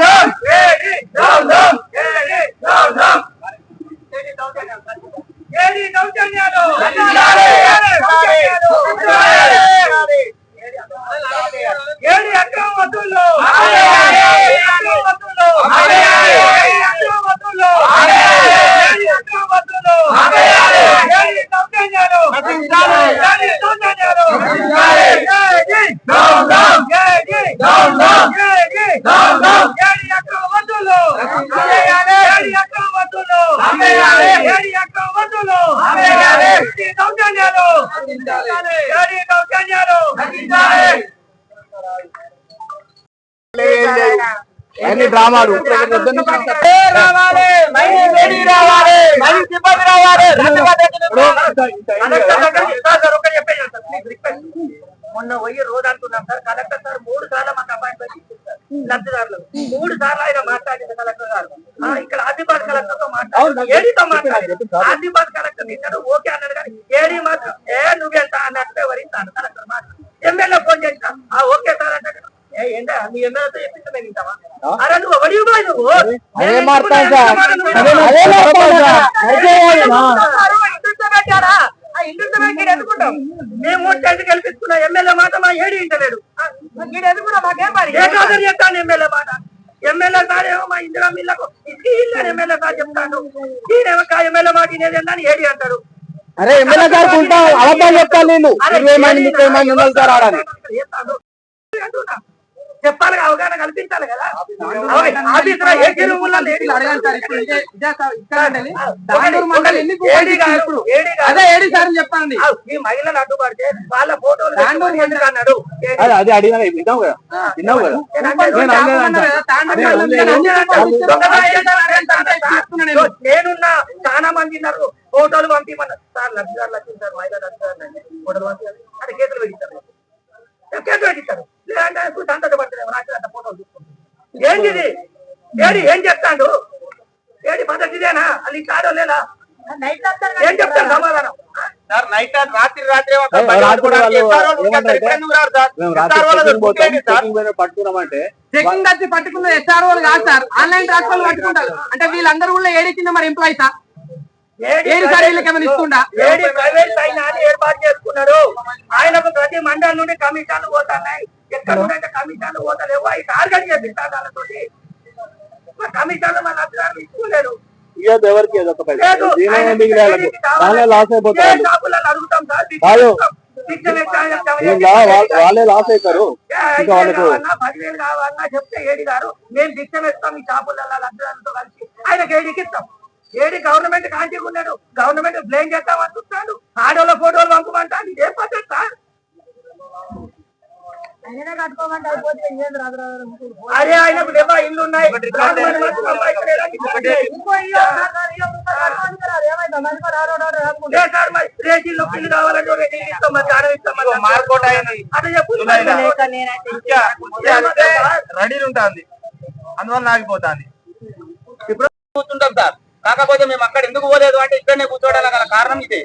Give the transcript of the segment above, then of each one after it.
Down down ఏడి down down ఏడి down down ఏడి దౌర్జన్యాలు రక్షించాలి. ఏడి అక్రమ వసూళ్ళు ఆపేయాలి. ఏడి అక్రమ వసూళ్ళు ఆపేయాలి. ఏడి అక్రమ వసూళ్ళు ఆపేయాలి. ఏడి అక్రమ వసూళ్ళు ఆపేయాలి. ఏడి దౌర్జన్యాలు రక్షించాలి. ఏడి దౌర్జన్యాలు రక్షించాలి. ఏడి డౌన్ డౌన్ ఏడి డౌన్ డౌన్ ఏడి డౌన్ డౌన్ ఏడి అక్రమ వసూళ్ళు ఆపేయాలి. ఏడి అక్రమ వసూళ్ళు ఆపేయాలి. ఏడి అక్రమ వసూళ్ళు ఆపేయాలి. ఏడి దౌర్జన్యాలు రక్షించాలి. ఏడి దౌర్జన్యాలు రక్షించాలి. అన్ని డ్రామాలు ఏ రావాలి మళ్ళీ వేడి రావాలి మళ్ళీ సిబ్బంది రావాలి మొన్న పోయి రోజు అంటున్నాం సార్ కలెక్టర్ సార్ మూడు సార్లు మాకు అపాయింట్మెంట్ ఇచ్చింది సార్ లబ్ధిదారులు మూడు సార్లు ఆయన మాట్లాడింది కలెక్టర్ గారు ఆ, ఇక్కడ ఆదిబాద్ కలెక్టర్తో మాట్లాడారు ఏడీతో మాట్లాడారు ఆదిబాద్ కలెక్టర్ ఇచ్చాడు ఓకే అన్నాడు కానీ ఏడీ మాత్రం ఏ నువ్వెంత అన్నట్టు వరించాను కలెక్టర్ మాత్రం ఎమ్మెల్యే ఫోన్ చేసిన ఆ ఓకే సార్ అంటే ఏ ఏంటా మీ ఎమ్మెల్యేతో చెప్పింటే మేము వింటామా అదే మాట్లాడు సార్. అదే అదే మాట్లాడు సార్. అయితే నా. మేము టెంట్ కల్పించుకున్న ఎమ్మెల్యే మాట మా ఏడి ఇంటలేడు చెప్తాను ఎమ్మెల్యే మాట? ఎమ్మెల్యే సార్ ఏమో మా ఇందిరా మిల్లకు ఇల్లు ఎమ్మెల్యే సార్ చెప్తాను ఈయనేమో ఎమ్మెల్యే మాట ఇనేది ఏడి అంటాడు. అరే ఎమ్మెల్యే గారు ఉంటా అబద్ధాలు చెప్తాను నేను. ఇరవై మంది ముప్పై మంది ఉన్నారు సార్ అంటున్నా. చెప్పాలి అవగాహన కల్పించాలి కదా. ఆఫీసులో ఏ చెరువుల్లో సార్ సార్. అదే ఏడి సార్ చెప్పండి. ఈ మహిళలు అడ్డుపడితే వాళ్ళ ఫోటోలు అన్నాడు? అది అది అడిగినా విన్నావు కదా? విన్నావు కదా? Sir, sir. నేనున్నా చాలా మంది ఉన్నారు. ఫోటోలు పంపిమన్నారు. సార్ లబ్ధిదారు లక్షించారు మహిళా లబ్ధిదారులు అంటే ఫోటోలు పంపించారు అంటే కేసులు పెట్టిస్తారు కేసులు పెట్టిస్తారు సంతట పడుతుంది రాత్రి ఫోటోలు తీసుకుంటారు ఏంటి ఇది ఏడి ఏం చెప్తాడు? ఏడి పద్ధతి ఇదేనా? అది కాడో లేదా ఏం చెప్తాను సమాధానం? సార్ నైట్ రాత్రి రాత్రి కూడా వాళ్ళు ఎస్ఆర్ వాళ్ళు పట్టుకున్నామంటే చెకింగ్ వచ్చి పట్టుకున్న కాదు సార్. ఆన్లైన్ ట్రాన్స్ఫర్ పట్టుకుంటారు. అంటే వీళ్ళందరూ కూడా ఏడి కింద మరి ఎంప్లాయీసా ఏడి సార్ వీళ్ళకి ఏమైనా ఇస్తుండా? ఏడి ప్రైవేట్ ఏర్పాటు చేసుకున్నాడు. ఆయనకు ప్రతి మండలం నుండి కమిషన్లు పోతున్నాయి. ఎక్కడ కమిషన్లు పోతలేవు. అవి టార్గెట్ కమిషన్లు మన అధికారులు ఇచ్చుకోలేరు ఎవరికి లాస్ అయిపోతారు. వాళ్ళ- లాస్ అవుతారు ఇంకా వాళ్ళకు పదివేలు కావాలన్నా చెప్తే ఏడి గారు మేము ఇస్తాం ఈ షాపులలో లబ్ధిదారులతో కలిసి. ఆయనకి ఏడికి ఇస్తాం? ఏడి గవర్నమెంట్ కాంటికి ఉన్నాడు గవర్నమెంట్ బ్లేమ్ చేస్తామని చూస్తాడు. ఆడోళ్ళ ఫోటోలు పంపమంటాడు. ఇదే పద్ధతి సార్? అరే ఆయనకు లేవా ఇల్లు ఉన్నాయి? పిల్లు కావాలంటే ఇస్తాం మరి ఆడ ఇస్తాం మార్కోట్ చెప్పు. అంటే రెడీ ఉంటుంది. అందువల్ల ఆగిపోతుంది ఇప్పుడు కూర్చుంటాం సార్. కాకపోతే మేము అక్కడ ఎందుకు పోలేదు అంటే ఇక్కడనే కూర్చోవడానికి గల కారణం ఇదే.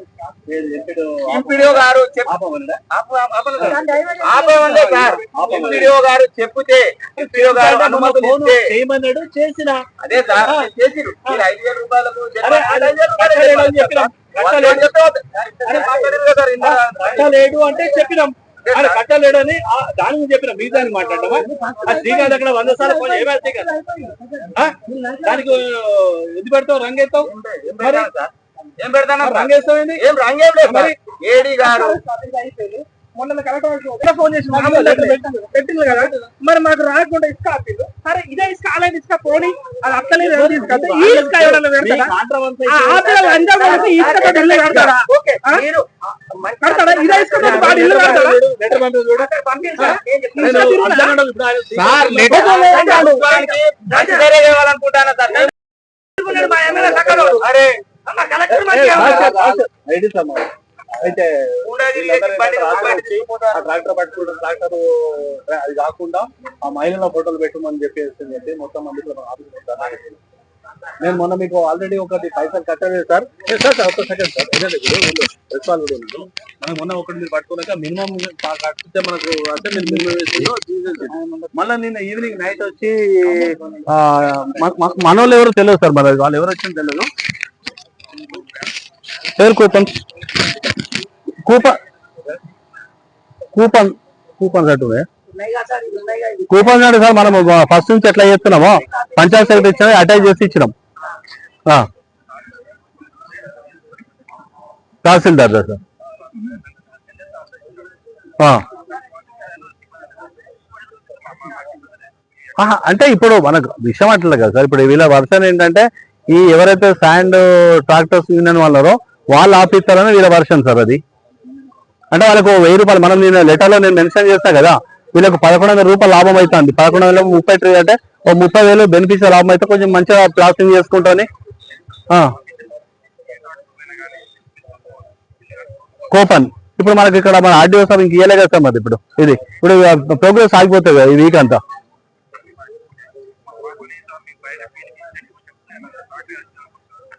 ఎంపీడీఓ గారు చెప్పు ఆపమన్నాడా? ఆపు- ఆపలేదు సార్. ఎంపీడీఓ గారు చెప్పుతే ఎంపీడీఓ గారు అనుమతులు ఇస్తే చేయమన్నాడు చేసిన. అదే సార్ చేసిరు ఐదు వేల రూపాయలకు చెప్పినాం. అంటే చెప్పినాం. అరే కట్టలేడు అని ఆ దాని గురించి చెప్పిన మీ దానికి మాట్లాడమా ఆ శ్రీకాంత్ అక్కడ వంద సార్లు ఫోన్ ఏమైనా శ్రీకాంత్? దానికి ఇది పెడతావు రంగేస్తావు సార్? ఏం పెడతాను రంగేస్తావు ఏం రంగేం లేదు సార్. ఏడి గారు మొన్న కలెక్టర్ ఫోన్ చేసి పెట్టింది కదా? మరి మాకు రాకుండా ఇసుక ఆపిండు సరే ఇదే ఇసుక ఆన్లైన్ ఇసుక పోనీ అది అక్కలేదు ఎవరు ఈ ఇసుక ఎవరైనా పెడతారా? ఇసుక ఇల్లు కడతారా? ఇదే ఇసుక వాడు ఇల్లు మా ఎమ్మెల్యే కలెక్టర్ అయితే ట్రాక్టర్ పట్టుకుంటూ ట్రాక్టర్ అది కాకుండా ఆ మహిళల ఫోటోలు పెట్టమని చెప్పేసి చెప్పి మొత్తం మంది ఆఫీస్ నేను మొన్న మీకు ఆల్రెడీ ఒకటి పైసలు కట్టలేదు సార్. సార్ ఒక్క సెకండ్ సార్. ఉంది. మనకు మొన్న ఒకటి మీరు పట్టుకున్నాక మినిమం కట్టితే మనకు అంటే మీరు మినిమం మళ్ళీ నిన్న ఈవినింగ్ నైట్ వచ్చి ఆ, మ- మ- మనోళ్ళు ఎవరు తెలియదు సార్ మరి. వాళ్ళు ఎవరు వచ్చింది తెలియదు. ఎవరు coupon? Coupon coupon coupon card coupon card sir మనం ఫస్ట్ నుంచి ఎట్లా చేస్తున్నామో పంచాయత్ సెక్రటరీ ఇచ్చిన అటాచ్ చేసి ఇచ్చినాం. తహసీల్దార్ సార్ అంటే ఇప్పుడు మనకు విషయం అట్లా కదా సార్. ఇప్పుడు వీళ్ళ వర్షన్ ఏంటంటే ఈ ఎవరైతే శాండ్ ట్రాక్టర్స్ యూనియన్ వాళ్ళరో వాళ్ళు ఆపిస్తారని వీళ్ళ వర్షన్ సార్ అది. అంటే వాళ్ళకు వెయ్యి రూపాయలు మనం నేను లెటర్లో నేను మెన్షన్ చేస్తా కదా వీళ్ళకి పదకొండు వందల రూపాయలు లాభం అవుతుంది పదకొండు వందల ముప్పై ట్రీ అంటే ఓ ముప్పై వేలు బెనిఫిట్స్ లాభం అయితే కొంచెం మంచిగా ప్లాస్టింగ్ చేసుకుంటాని కోపన్. ఇప్పుడు మనకి ఇక్కడ మన ఆర్డీఓ సార్ ఇంక ఇయ్యలే కదా సార్ మరి ఇప్పుడు? ఇది. ఇప్పుడు ప్రోగ్రెస్ ఆగిపోతుంది కదా ఈ వీక్ అంతా.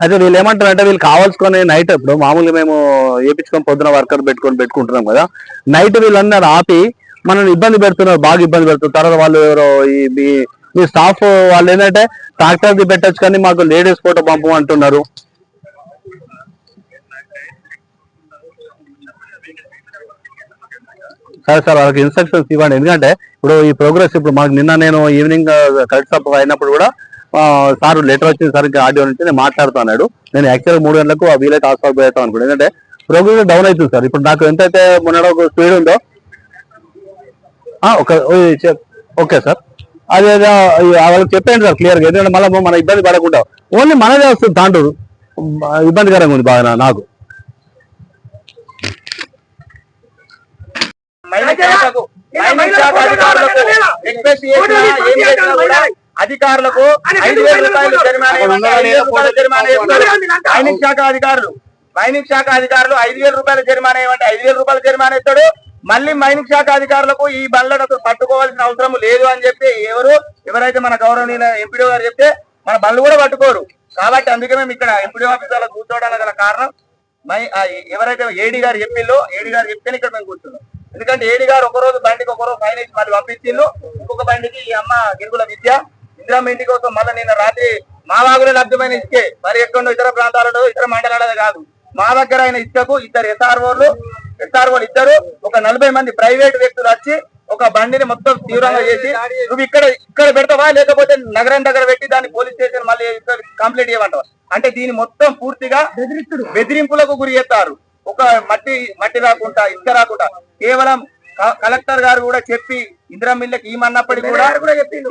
అయితే వీళ్ళు ఏమంటారు అంటే వీళ్ళు కావాల్సుకొని నైట్ ఇప్పుడు మామూలుగా మేము వేపించుకొని పొద్దున వర్కర్ పెట్టుకొని పెట్టుకుంటున్నాం కదా నైట్ వీళ్ళందరూ ఆపి మనల్ని ఇబ్బంది పెడుతున్నారు బాగా ఇబ్బంది పెడుతున్నారు. తర్వాత వాళ్ళు ఎవరో ఈ మీ మీ స్టాఫ్ వాళ్ళు ఏంటంటే ట్రాక్టర్ది పెట్టచ్చు కానీ మాకు లేడీస్ ఫోటో పంపు అంటున్నారు. సరే సార్ వాళ్ళకి ఇన్స్ట్రక్షన్స్ ఇవ్వండి. ఎందుకంటే ఇప్పుడు ఈ ప్రోగ్రెస్ ఇప్పుడు మాకు నిన్న నేను ఈవినింగ్ uh, కలెక్టర్ అయినప్పుడు కూడా సార్ లెటర్ వచ్చింది సార్ ఇంకా ఆడియో నుంచి నేను మాట్లాడుతున్నాడు నేను యాక్చువల్గా మూడు గంటలకు ఆ వీలైతే హాస్పిటల్ పోయేస్తాం అనుకోండి ఎందుకంటే ప్రోగ్రెస్ డౌన్ అవుతుంది సార్ ఇప్పుడు నాకు ఎంతైతే మొన్న ఒక స్పీడ్ ఉందో ఒక ఓకే సార్ అదే వాళ్ళకి చెప్పండి సార్ క్లియర్గా ఎందుకంటే మళ్ళీ మన ఇబ్బంది పడకుండా ఓన్లీ మనదే వస్తుంది తాండూరు ఇబ్బందికరంగా ఉంది బాగా నాకు మైనింగ్ శాఖ అధికారులకు రిక్వెస్ట్ చేసినా ఏం చేసినా కూడా అధికారులకు ఐదు వేల రూపాయలు జరిమానా మైనింగ్ శాఖ అధికారులు. మైనింగ్ శాఖ అధికారులు ఐదు వేల రూపాయల జరిమానా ఇవ్వండి. ఐదు వేల రూపాయల జరిమానా ఇస్తాడు. మళ్ళీ మైనింగ్ శాఖ అధికారులకు ఈ బండ్లను పట్టుకోవాల్సిన అవసరం లేదు అని చెప్పి ఎవరు ఎవరైతే మన గౌరవనీయ ఎంపీడీ గారు చెప్తే మన బండ్లు కూడా పట్టుకోరు. కాబట్టి అందుకే మేము ఇక్కడ ఎంపీడీ ఆఫీసర్లో కూర్చోవడానికి గల కారణం మై ఎవరైతే ఏడీ గారు చెప్పిందో ఏడీ గారు చెప్తేనే ఇక్కడ మేము కూర్చున్నాం. ఎందుకంటే ఏడీ గారు ఒక రోజు బండికి ఒక రోజు ఫైన్ ఇచ్చి మళ్ళీ పంపించిండు ఇంకొక బండికి ఈ అమ్మ గిరుగుల విద్య ఇందిరమ్మ ఇంటి కోసం మళ్ళీ నిన్న రాత్రి మా వాగులో లభ్యమైన ఇసుకే. మరి ఎక్కడో ఇతర ప్రాంతాలలో ఇతర మండలాలది కాదు. మా దగ్గర అయిన ఇసుకకు ఇద్దరు ఎస్ఆర్ఓలు ఎస్ఆర్ఓలు ఇద్దరు ఒక నలభై మంది ప్రైవేట్ వ్యక్తులు వచ్చి ఒక బండిని మొత్తం తీవ్రంగా చేసి నువ్వు ఇక్కడ ఇక్కడ పెడతావా? లేకపోతే నగరం దగ్గర పెట్టి దాన్ని పోలీస్ స్టేషన్ మళ్ళీ కంప్లీట్ చేయమంటావా? అంటే దీని మొత్తం పూర్తిగా బెదిరింపులకు గురి చేస్తారు. ఒక మట్టి మట్టి రాకుండా ఇసుక రాకుండా. కేవలం కలెక్టర్ గారు కూడా చెప్పి ఇందిరా మిల్లకి ఈమన్నప్పటికీ కూడా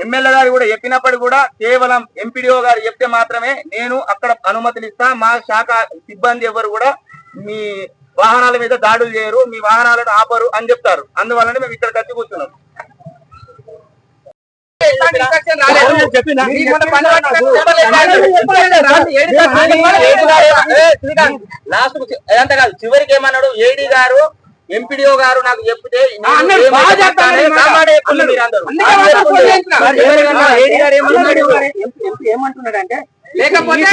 ఎమ్మెల్యే గారు కూడా చెప్పినప్పటికీ కూడా కేవలం ఎంపీడీఓ గారు చెప్తే మాత్రమే నేను అక్కడ అనుమతులు ఇస్తా. మా శాఖ సిబ్బంది ఎవరు కూడా మీ వాహనాల మీద దాడులు చేయరు మీ వాహనాలను ఆపరు అని చెప్తారు. అందువల్లనే మేము ఇక్కడ కత్తి కూర్చున్నాం. చెప్పినా. లాస్ట్ అదంతా కాదు. చివరికి ఏమన్నాడు? ఏడీ గారు ఎంపీడీఓ గారు నాకు చెప్తే? ఏమంటున్నాడంటే లేకపోతే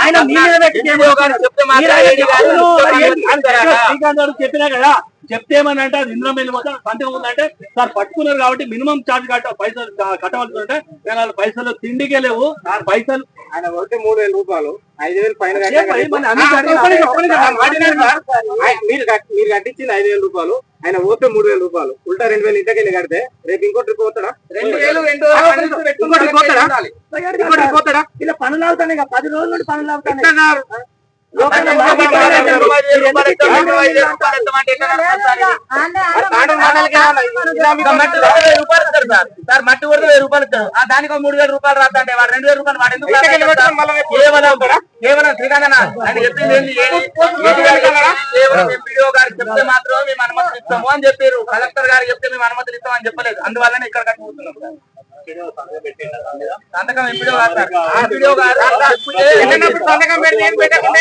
ఆయన చెప్పినా కదా చెప్తే ఏమని అంటే అది ఇంద్రం వెళ్ళి మొత్తం సంతకం ఉందంటే సార్ పట్టుకున్నారు కాబట్టి మినిమం చార్జ్ కట్ట పైసలు కట్టవలసి ఉంటే నేను వాళ్ళ పైసలు తిండికే లేవు పైసలు ఆయన వస్తే మూడు వేల రూపాయలు ఐదు వేలు పైన సార్. మీరు కట్- మీరు కట్టించింది ఐదు వేల రూపాయలు ఆయన పోతే మూడు వేల రూపాయలు. ఉల్టా రెండు వేలు ఇంతకెళ్ళి కడితే రేపు ఇంకో ట్రిప్ పోతాడా? రెండు వేలు రెండు పోతాడా? ఇలా పనులు అవుతాయి పది రోజుల పనులు అవుతాయి మట్టి కొడితే వెయ్యి రూపాయలు ఇస్తారు సార్ సార్ మట్టి కొడితే వెయ్యి రూపాయలు ఇస్తారు ఆ దానికి ఒక మూడు వేల రూపాయలు అంటే వాడు రెండు వేల రూపాయలు వాడు ఎందుకు కేవలం కేవలం శ్రీకాంత్ ఆయన చెప్పింది ఏంటి? ఏది? ఏది గారు చెప్పింది? కేవలం ఎంపీడీఓ గారు చెప్తే మాత్రం మేము అనుమతులు ఇస్తాము అని చెప్పారు కలెక్టర్ గారు చెప్తే మేము అనుమతులు ఇస్తాం అని చెప్పలేదు అందువల్లనే ఇక్కడ కట్టుకుంటున్నాం. సంతకం చెప్తే వెళ్ళినప్పుడు సంతకం పెడితే ఏం పెట్టకుండా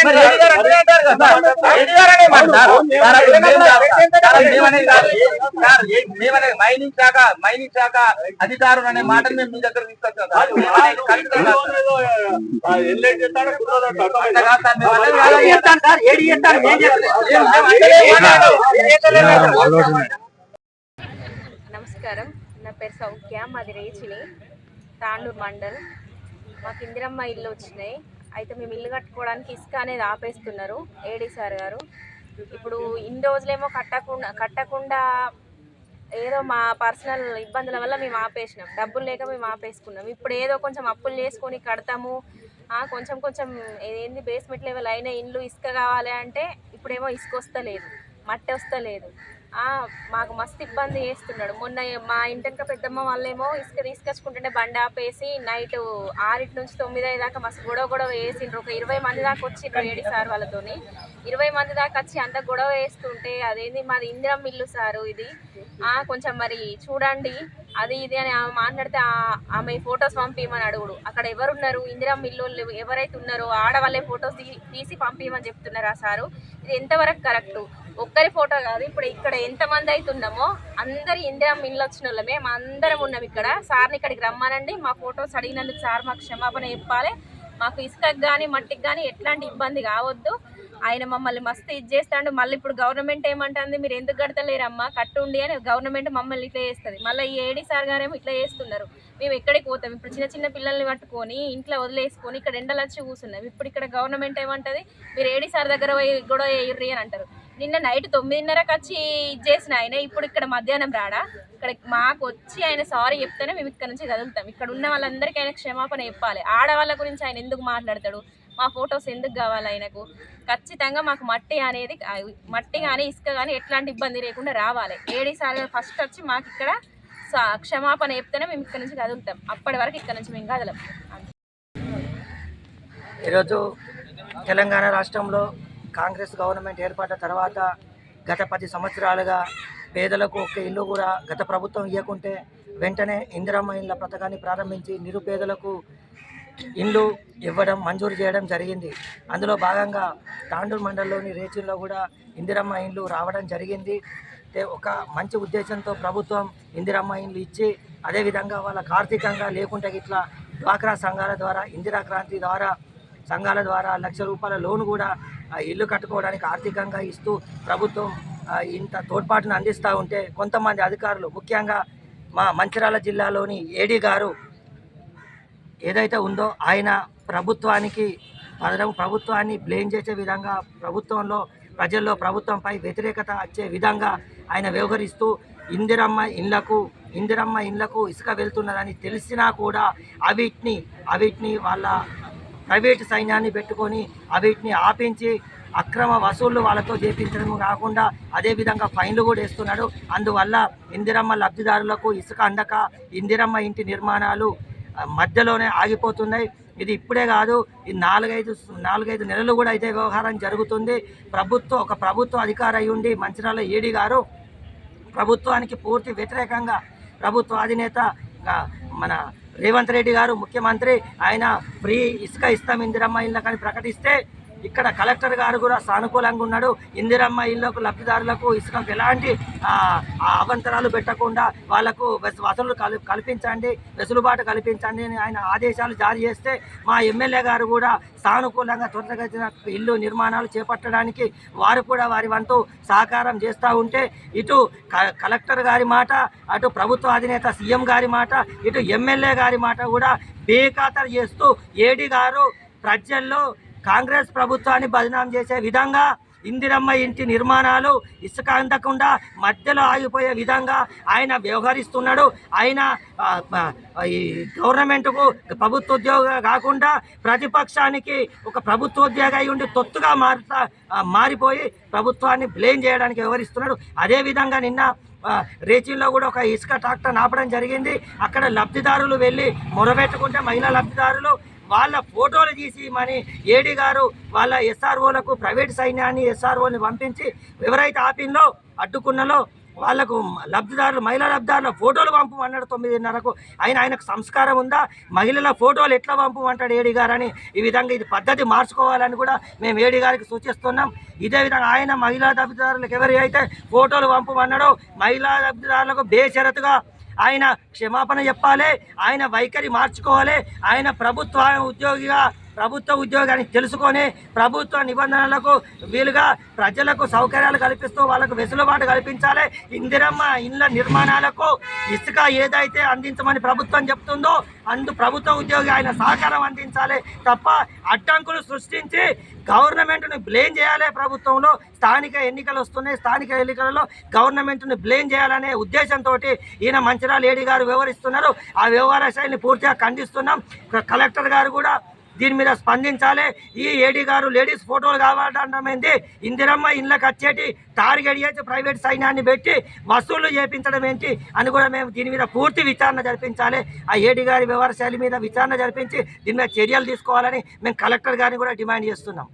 మైనింగ్ శాఖ మైనింగ్ శాఖ అధికారులు అనే మాటలు మేము మీ దగ్గర తీసుకొచ్చాం. నమస్కారం. పేరు సౌఖ్య మాది రేచిని తాండూరు మండల్. మాకు ఇందిరమ్మ ఇల్లు వచ్చినాయి. అయితే మేము ఇల్లు కట్టుకోవడానికి ఇసుక అనేది ఆపేస్తున్నారు ఏడీ సార్ గారు. ఇప్పుడు ఇన్ని రోజులేమో కట్టకుండా కట్టకుండా ఏదో మా పర్సనల్ ఇబ్బందుల వల్ల మేము ఆపేసినాం. డబ్బులు లేక మేము ఆపేసుకున్నాం. ఇప్పుడు ఏదో కొంచెం అప్పులు చేసుకొని కడతాము. కొంచెం కొంచెం ఏంది బేస్మెంట్ లెవెల్ అయినా ఇండ్లు ఇసుక కావాలి అంటే ఇప్పుడేమో ఇసుక వస్తలేదు మట్టి వస్తలేదు. మాకు మస్తు ఇబ్బంది చేస్తున్నాడు. మొన్న మా ఇంటెనక పెద్దమ్మ వాళ్ళేమో ఇసుక తీసుకొచ్చుకుంటుంటే బండి ఆపేసి నైట్ ఆరింటి నుంచి తొమ్మిది దాకా మస్తు గొడవ గొడవ వేసిండ్రు ఒక ఇరవై మంది దాకా వచ్చిండ్రు ఏడి సార్ వాళ్ళతోని. ఇరవై మంది దాకా వచ్చి అంత గొడవ వేస్తుంటే అదేంది మాది ఇందిరం ఇల్లు సారు ఇది. ఆ కొంచెం మరి చూడండి అది ఇది అని ఆమె మాట్లాడితే ఆమె ఫొటోస్ పంపించమని అడుగుడు. అక్కడ ఎవరున్నారు? ఇందిరం మిల్లు ఎవరైతే ఉన్నారో ఆడవాళ్ళే ఫొటోస్ తీసి పంపించమని చెప్తున్నారు ఆ సారు. ఇది ఎంతవరకు కరెక్ట్? ఒక్కరి ఫోటో కాదు ఇప్పుడు ఇక్కడ ఎంతమంది అయితే ఉన్నామో అందరి ఇందిరం ఇల్లు వచ్చిన వాళ్ళమే మా అందరం ఉన్నాం ఇక్కడ. సార్ని ఇక్కడికి రమ్మానండి మా ఫొటోస్ అడిగినందుకు సార్ మాకు క్షమాపణ చెప్పాలి. మాకు ఇసుకకి కానీ మట్టికి కానీ ఎట్లాంటి ఇబ్బంది కావద్దు. ఆయన మమ్మల్ని మస్తు ఇది చేస్తాడు. మళ్ళీ ఇప్పుడు గవర్నమెంట్ ఏమంటుంది మీరు ఎందుకు కడతలేరమ్మా? కట్టుండి అని గవర్నమెంట్ మమ్మల్ని ఇట్లా చేస్తుంది. మళ్ళీ ఈ ఏడీ సార్ గారేమో ఇట్లా చేస్తున్నారు. మేము ఎక్కడికి పోతాం? ఇప్పుడు చిన్న చిన్న పిల్లల్ని పట్టుకొని ఇంట్లో వదిలేసుకొని ఇక్కడ ఎండలు వచ్చి కూర్చున్నాం. ఇప్పుడు ఇక్కడ గవర్నమెంట్ ఏమంటుంది మీరు ఏడీ సార్ దగ్గర పోయి గొడవ వేయర్రి అని అంటారు. నిన్న నైట్ తొమ్మిదిన్నరకు వచ్చి ఇది చేసిన ఆయన. ఇప్పుడు ఇక్కడ మధ్యాహ్నం రాడా? ఇక్కడ మాకు వచ్చి ఆయన సారీ చెప్తేనే మేము ఇక్కడ నుంచి కదులుతాం. ఇక్కడ ఉన్న వాళ్ళందరికీ ఆయన క్షమాపణ చెప్పాలి. ఆడవాళ్ళ గురించి ఆయన ఎందుకు మాట్లాడతాడు? మా ఫొటోస్ ఎందుకు కావాలి ఆయనకు? ఖచ్చితంగా మాకు మట్టి అనేది మట్టి కానీ ఇసుక కానీ ఎట్లాంటి ఇబ్బంది లేకుండా రావాలి. ఏడీసారి ఫస్ట్ వచ్చి మాకు ఇక్కడ క్షమాపణ చెప్తేనే మేము ఇక్కడ నుంచి కదులుతాం. అప్పటి వరకు ఇక్కడ నుంచి మేము కదలం. ఈరోజు తెలంగాణ రాష్ట్రంలో కాంగ్రెస్ గవర్నమెంట్ ఏర్పడ్డ తర్వాత గత పది సంవత్సరాలుగా పేదలకు ఒక ఇల్లు కూడా గత ప్రభుత్వం ఇవ్వకుంటే వెంటనే ఇందిరమ్మ ఇళ్ళ పథకాన్ని ప్రారంభించి నిరుపేదలకు ఇండ్లు ఇవ్వడం మంజూరు చేయడం జరిగింది. అందులో భాగంగా తాండూరు మండలంలోని రేచుల్లో కూడా ఇందిరమ్మ ఇండ్లు రావడం జరిగింది. ఒక మంచి ఉద్దేశంతో ప్రభుత్వం ఇందిరమ్మ ఇండ్లు ఇచ్చి అదేవిధంగా వాళ్ళకు ఆర్థికంగా లేకుంటే ఇట్లా డ్వాక్రా సంఘాల ద్వారా ఇందిరా క్రాంతి ద్వారా సంఘాల ద్వారా లక్ష రూపాయల లోన్ కూడా ఇల్లు కట్టుకోవడానికి ఆర్థికంగా ఇస్తూ ప్రభుత్వం ఇంత తోడ్పాటును అందిస్తూ ఉంటే కొంతమంది అధికారులు ముఖ్యంగా మా మంచిర్యాల జిల్లాలోని ఏడీ గారు ఏదైతే ఉందో ఆయన ప్రభుత్వానికి పదరం ప్రభుత్వాన్ని బ్లేమ్ చేసే విధంగా ప్రభుత్వంలో ప్రజల్లో ప్రభుత్వంపై వ్యతిరేకత వచ్చే విధంగా ఆయన వ్యవహరిస్తూ ఇందిరమ్మ ఇండ్లకు ఇందిరమ్మ ఇండ్లకు ఇసుక వెళ్తున్నదని తెలిసినా కూడా అవిటిని అవిటిని వాళ్ళ ప్రైవేటు సైన్యాన్ని పెట్టుకొని అవిటిని ఆపించి అక్రమ వసూళ్ళు వాళ్ళతో చేపించడం కాకుండా అదేవిధంగా ఫైన్లు కూడా వేస్తున్నాడు. అందువల్ల ఇందిరమ్మ లబ్ధిదారులకు ఇసుక అందక ఇందిరమ్మ ఇంటి నిర్మాణాలు మధ్యలోనే ఆగిపోతున్నాయి. ఇది ఇప్పుడే కాదు ఈ నాలుగైదు నాలుగైదు నెలలు కూడా ఇదే వ్యవహారం జరుగుతుంది. ప్రభుత్వం ఒక ప్రభుత్వ అధికారి అయి ఉండి మంచిరాల ఏడి గారు ప్రభుత్వానికి పూర్తి వ్యతిరేకంగా ప్రభుత్వ అధినేత మన రేవంత్ రెడ్డి గారు ముఖ్యమంత్రి ఆయన ఫ్రీ ఇసుక ఇస్తాం ఇందిరమ్మ ఇళ్ళ కానీ ప్రకటిస్తే ఇక్కడ కలెక్టర్ గారు కూడా సానుకూలంగా ఉన్నాడు. ఇందిరమ్మ ఇళ్ళకు లబ్ధిదారులకు ఇసుకకు ఎలాంటి అవంతరాలు పెట్టకుండా వాళ్ళకు వసూలు కల్ కల్పించండి వెసులుబాటు కల్పించండి అని ఆయన ఆదేశాలు జారీ చేస్తే మా ఎమ్మెల్యే గారు కూడా సానుకూలంగా త్వరితగతిన ఇల్లు నిర్మాణాలు చేపట్టడానికి వారు కూడా వారి వంతు సహకారం చేస్తూ ఉంటే ఇటు క- కలెక్టర్ గారి మాట అటు ప్రభుత్వ అధినేత సీఎం గారి మాట ఇటు ఎమ్మెల్యే గారి మాట కూడా బేఖాతరు చేస్తూ ఏడి గారు ప్రజల్లో కాంగ్రెస్ ప్రభుత్వాన్ని బదనాం చేసే విధంగా ఇందిరమ్మ ఇంటి నిర్మాణాలు ఇసుక అందకుండా మధ్యలో ఆగిపోయే విధంగా ఆయన వ్యవహరిస్తున్నాడు. ఆయన ఈ గవర్నమెంట్కు ప్రభుత్వ ఉద్యోగ కాకుండా ప్రతిపక్షానికి ఒక ప్రభుత్వ ఉద్యోగ అయి ఉండి తొత్తుగా మారుతా మారిపోయి ప్రభుత్వాన్ని బ్లేమ్ చేయడానికి వ్యవహరిస్తున్నాడు. అదేవిధంగా నిన్న రేచిల్లో కూడా ఒక ఇసుక ట్రాక్టర్ ఆపడం జరిగింది. అక్కడ లబ్ధిదారులు వెళ్ళి మొరబెట్టుకుంటే మహిళా లబ్ధిదారులు వాళ్ళ ఫోటోలు తీసి మరి ఏడి గారు వాళ్ళ ఎస్ఆర్ఓలకు ప్రైవేట్ సైన్యాన్ని ఎస్ఆర్ఓని పంపించి ఎవరైతే ఆపిందో అడ్డుకున్నలో వాళ్ళకు లబ్ధిదారులు మహిళా లబ్ధిదారుల ఫోటోలు పంపమన్నాడు తొమ్మిదిన్నరకు. ఆయన ఆయనకు సంస్కారం ఉందా? మహిళల ఫోటోలు ఎట్లా పంపమంటాడు ఏడి గారని? ఈ విధంగా ఇది పద్ధతి మార్చుకోవాలని కూడా మేము ఏడి గారికి సూచిస్తున్నాం. ఇదే విధంగా ఆయన మహిళా లబ్ధిదారులకు ఎవరి అయితే ఫోటోలు పంపమన్నాడో మహిళా లబ్ధిదారులకు బేషరతుగా ఆయన క్షమాపణ చెప్పాలి ఆయన వైఖరి మార్చుకోవాలి ఆయన ప్రభుత్వ ఉద్యోగిగా ప్రభుత్వ ఉద్యోగాన్ని తెలుసుకొని ప్రభుత్వ నిబంధనలకు వీలుగా ప్రజలకు సౌకర్యాలు కల్పిస్తూ వాళ్ళకు వెసులుబాటు కల్పించాలి. ఇందిరమ్మ ఇళ్ళ నిర్మాణాలకు ఇసుక ఏదైతే అందించమని ప్రభుత్వం చెప్తుందో అందు ప్రభుత్వ ఉద్యోగి ఆయన సహకారం అందించాలి. తప్ప అడ్డంకులు సృష్టించి గవర్నమెంట్ను బ్లేమ్ చేయాలి ప్రభుత్వంలో. స్థానిక ఎన్నికలు వస్తున్నాయి. స్థానిక ఎన్నికలలో గవర్నమెంట్ను బ్లేమ్ చేయాలనే ఉద్దేశంతో ఈయన మంచిరాల ఏడి గారు వివరిస్తున్నారు ఆ వ్యవహార శైలిని పూర్తిగా ఖండిస్తున్నాం. కలెక్టర్ గారు కూడా దీని మీద స్పందించాలి. ఈ ఏడీ గారు లేడీస్ ఫోటోలు కావాలంటే ఇందిరమ్మ ఇళ్ళకి వచ్చేటి టార్గెట్ చేసి ప్రైవేట్ సైన్యాన్ని పెట్టి వసూళ్ళు చేపించడం ఏంటి అని కూడా మేము దీని మీద పూర్తి విచారణ జరిపించాలి. ఆ ఏడీ గారి వ్యవహార శైలి మీద విచారణ జరిపించి దీని మీద చర్యలు తీసుకోవాలని మేము కలెక్టర్ గారిని కూడా డిమాండ్ చేస్తున్నాం.